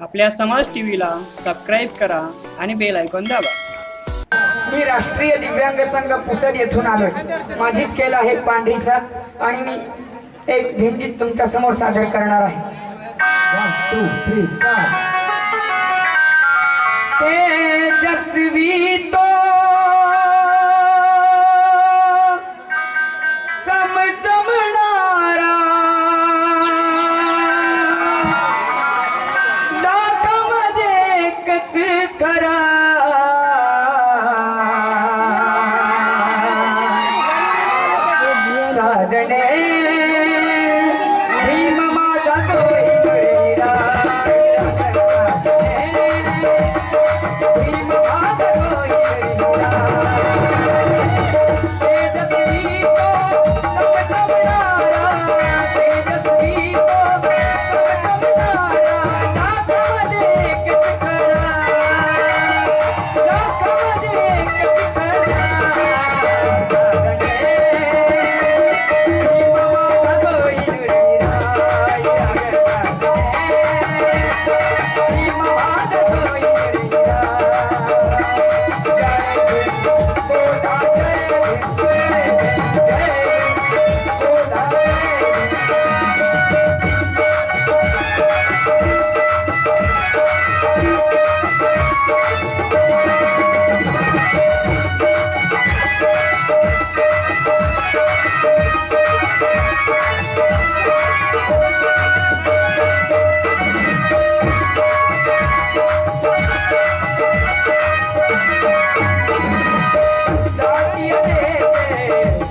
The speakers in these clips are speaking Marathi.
आपल्या समाज टी व्हीला सबस्क्राईब करा आणि बेल आयकॉन दाबा. मी राष्ट्रीय दिव्यांग संघ पुसद येथून आलोय. माझी स्केल आहे पांढरीचा आणि मी एक भीमगीत तुमच्यासमोर सादर करणार आहे. तेजस्वी तो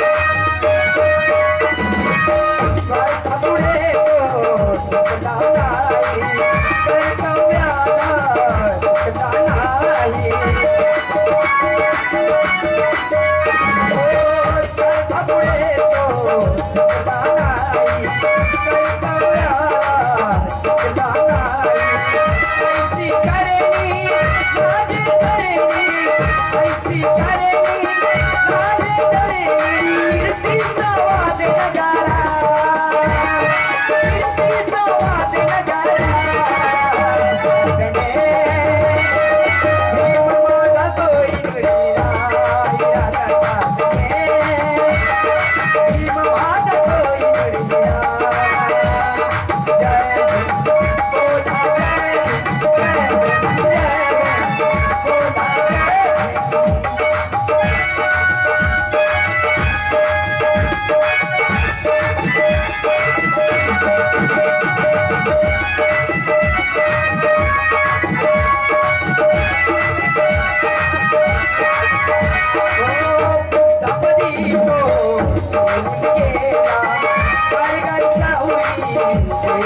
Thank